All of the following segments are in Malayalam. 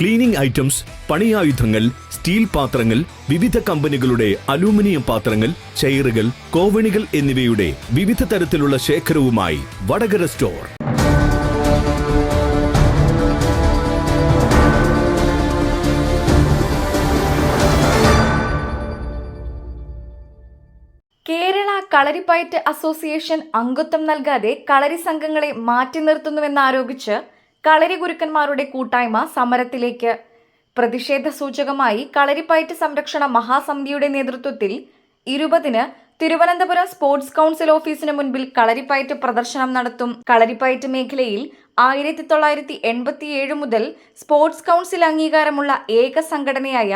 ക്ലീനിംഗ് ഐറ്റംസ് പണിയായുധങ്ങൾ സ്റ്റീൽ പാത്രങ്ങൾ വിവിധ കമ്പനികളുടെ അലൂമിനിയം പാത്രങ്ങൾ ചെയറുകൾ കോവണികൾ എന്നിവയുടെ വിവിധ തരത്തിലുള്ള ശേഖരവുമായി വടകര സ്റ്റോർ. കേരള കളരിപ്പയറ്റ് അസോസിയേഷൻ അംഗത്വം നൽകാതെ കളരി സംഘങ്ങളെ മാറ്റി നിർത്തുന്നുവെന്നാരോപിച്ച് കളരി ഗുരുക്കന്മാരുടെ കൂട്ടായ്മ സമരത്തിലേക്ക്. പ്രതിഷേധ സൂചകമായി കളരിപ്പയറ്റ് സംരക്ഷണ മഹാസമിതിയുടെ നേതൃത്വത്തിൽ ഇരുപതിന് തിരുവനന്തപുരം സ്പോർട്സ് കൗൺസിൽ ഓഫീസിന് മുൻപിൽ കളരിപ്പയറ്റ് പ്രദർശനം നടത്തും. കളരിപ്പയറ്റ് മേഖലയിൽ ആയിരത്തി തൊള്ളായിരത്തി എൺപത്തിയേഴ് മുതൽ സ്പോർട്സ് കൗൺസിൽ അംഗീകാരമുള്ള ഏക സംഘടനയായ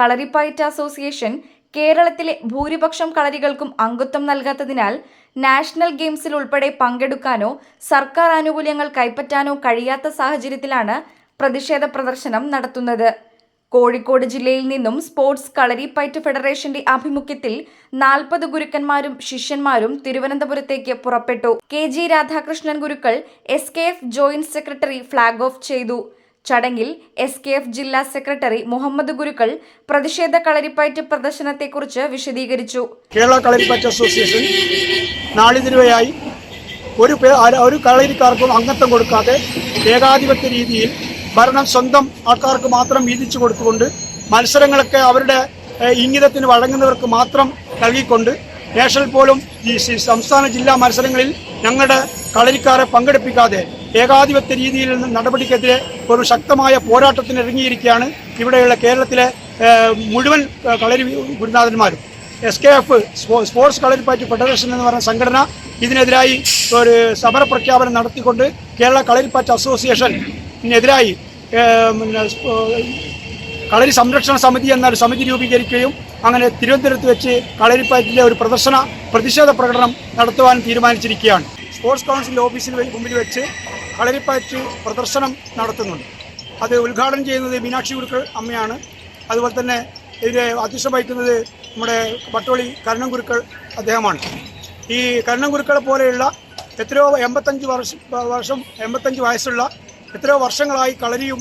കളരിപ്പയറ്റ് അസോസിയേഷൻ കേരളത്തിലെ ഭൂരിപക്ഷം കളരികൾക്കും അംഗത്വം നൽകാത്തതിനാൽ നാഷണൽ ഗെയിംസിൽ ഉൾപ്പെടെ പങ്കെടുക്കാനോ സർക്കാർ ആനുകൂല്യങ്ങൾ കൈപ്പറ്റാനോ കഴിയാത്ത സാഹചര്യത്തിലാണ് പ്രതിഷേധ പ്രദർശനം നടത്തുന്നത്. കോഴിക്കോട് ജില്ലയിൽ നിന്നും സ്പോർട്സ് കളരിപ്പയറ്റ് ഫെഡറേഷന്റെ ആഭിമുഖ്യത്തിൽ നാൽപ്പത് ഗുരുക്കന്മാരും ശിഷ്യന്മാരും തിരുവനന്തപുരത്തേക്ക് പുറപ്പെട്ടു. K G Radhakrishnan Gurukkal S K F joint secretary flag off ചെയ്തു. ചടങ്ങിൽ എസ് കെ എഫ് ജില്ലാ സെക്രട്ടറി മുഹമ്മദ് ഗുരുക്കൾ പ്രതിഷേധ കളരിപ്പയറ്റ് പ്രദർശനത്തെക്കുറിച്ച് വിശദീകരിച്ചു. കേരള കളരിപ്പയറ്റ് അസോസിയേഷൻ നാളിതിരുവയായി ഒരു ഒരു കളരിക്കാർക്കും അംഗത്വം കൊടുക്കാതെ ഏകാധിപത്യ രീതിയിൽ ഭരണം സ്വന്തം ആൾക്കാർക്ക് മാത്രം വീതിച്ചു കൊടുത്തുകൊണ്ട് മത്സരങ്ങളൊക്കെ അവരുടെ ഇംഗിതത്തിന് വഴങ്ങുന്നവർക്ക് മാത്രം നൽകിക്കൊണ്ട് നാഷണൽ പോലും സംസ്ഥാന ജില്ലാ മത്സരങ്ങളിൽ ഞങ്ങളുടെ കളരിക്കാരെ പങ്കെടുപ്പിക്കാതെ ഏകാധിപത്യ രീതിയിൽ നിന്ന് നടപടിക്കെതിരെ ഒരു ശക്തമായ പോരാട്ടത്തിന് ഇറങ്ങിയിരിക്കുകയാണ് ഇവിടെയുള്ള കേരളത്തിലെ മുഴുവൻ kalari ഗുരുനാഥന്മാരും. S K F sports Kalaripayattu federation എന്ന് പറയുന്ന സംഘടന ഇതിനെതിരായി ഒരു സമര പ്രഖ്യാപനം നടത്തിക്കൊണ്ട് കേരള കളരിപ്പയറ്റ് അസോസിയേഷനെതിരായി കളരി സംരക്ഷണ സമിതി എന്നൊരു സമിതി രൂപീകരിക്കുകയും അങ്ങനെ തിരുവനന്തപുരത്ത് വെച്ച് കളരിപ്പയറ്റിലെ ഒരു പ്രദർശന പ്രതിഷേധ പ്രകടനം നടത്തുവാൻ തീരുമാനിച്ചിരിക്കുകയാണ്. സ്പോർട്സ് കൗൺസിൽ ഓഫീസിൽ മുമ്പിൽ വെച്ച് കളരിപ്പയറ്റ് പ്രദർശനം നടത്തുന്നുണ്ട്. അത് ഉദ്ഘാടനം ചെയ്യുന്നത് മീനാക്ഷി ഗുരുക്കൾ അമ്മയാണ്. അതുപോലെ തന്നെ ഇതിനെ അധ്യക്ഷം വഹിക്കുന്നത് നമ്മുടെ പട്ടോളി കരുണം ഗുരുക്കൾ അദ്ദേഹമാണ്. ഈ കരുണം ഗുരുക്കളെ പോലെയുള്ള എത്രയോ എൺപത്തഞ്ച് വർഷം വർഷം എൺപത്തഞ്ച് വയസ്സുള്ള എത്രയോ വർഷങ്ങളായി കളരിയും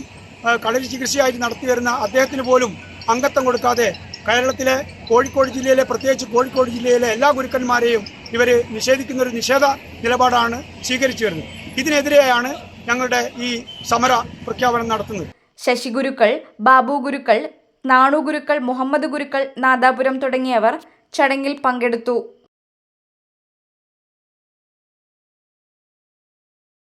കളരി ചികിത്സയായി നടത്തി വരുന്ന അദ്ദേഹത്തിന് പോലും അംഗത്വം കൊടുക്കാതെ കേരളത്തിലെ കോഴിക്കോട് ജില്ലയിലെ പ്രത്യേകിച്ച് കോഴിക്കോട് ജില്ലയിലെ എല്ലാ ഗുരുക്കന്മാരെയും ഇവർ നിഷേധിക്കുന്ന ഒരു നിഷേധ നിലപാടാണ് സ്വീകരിച്ചു വരുന്നത്. ഇതിനെതിരെയാണ് ഞങ്ങളുടെ ഈ സമര പ്രഖ്യാപനം നടത്തുന്നത്. ശശി ഗുരുക്കൾ ബാബു ഗുരുക്കൾ നാണു ഗുരുക്കൾ മുഹമ്മദ് ഗുരുക്കൾ നാദാപുരം തുടങ്ങിയവർ ചടങ്ങിൽ പങ്കെടുത്തു.